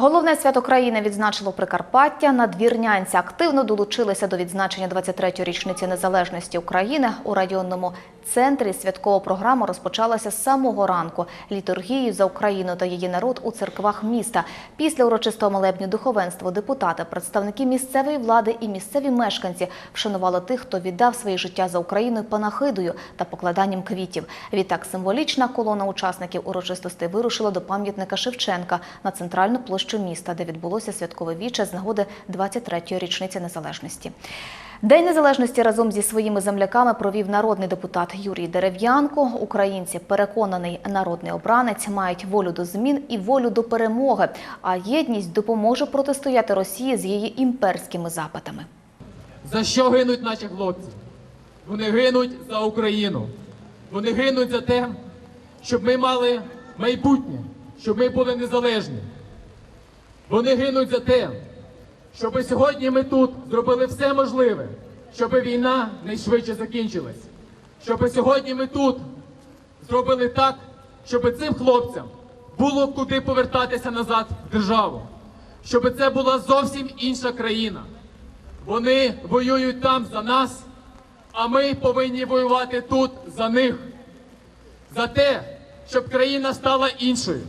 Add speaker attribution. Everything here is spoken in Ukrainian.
Speaker 1: Головне свято країни відзначило Прикарпаття. Надвірнянці активно долучилися до відзначення 23-ї річниці незалежності України. У районному центрі святкова програма розпочалася з самого ранку. Літургією за Україну та її народ у церквах міста. Після урочистого молебню духовенство, депутати, представники місцевої влади і місцеві мешканці вшанували тих, хто віддав своє життя за Україну панахидою та покладанням квітів. Відтак символічна колона учасників урочистостей вирушила до пам'ятника Шевченка на центральну площу міста, де відбулося святкове віче з нагоди 23-ї річниці незалежності. День незалежності разом зі своїми земляками провів народний депутат Юрій Дерев'янко. Українці переконаний народний обранець мають волю до змін і волю до перемоги. А єдність допоможе протистояти Росії з її імперськими запитами.
Speaker 2: За що гинуть наші хлопці? Вони гинуть за Україну. Вони гинуть за те, щоб ми мали майбутнє, щоб ми були незалежні. Вони гинуть за те, щоб сьогодні ми тут зробили все можливе, щоб війна найшвидше закінчилась. Щоб сьогодні ми тут зробили так, щоб цим хлопцям було куди повертатися назад в державу. Щоб це була зовсім інша країна. Вони воюють там за нас, а ми повинні воювати тут за них. За те, щоб країна стала іншою.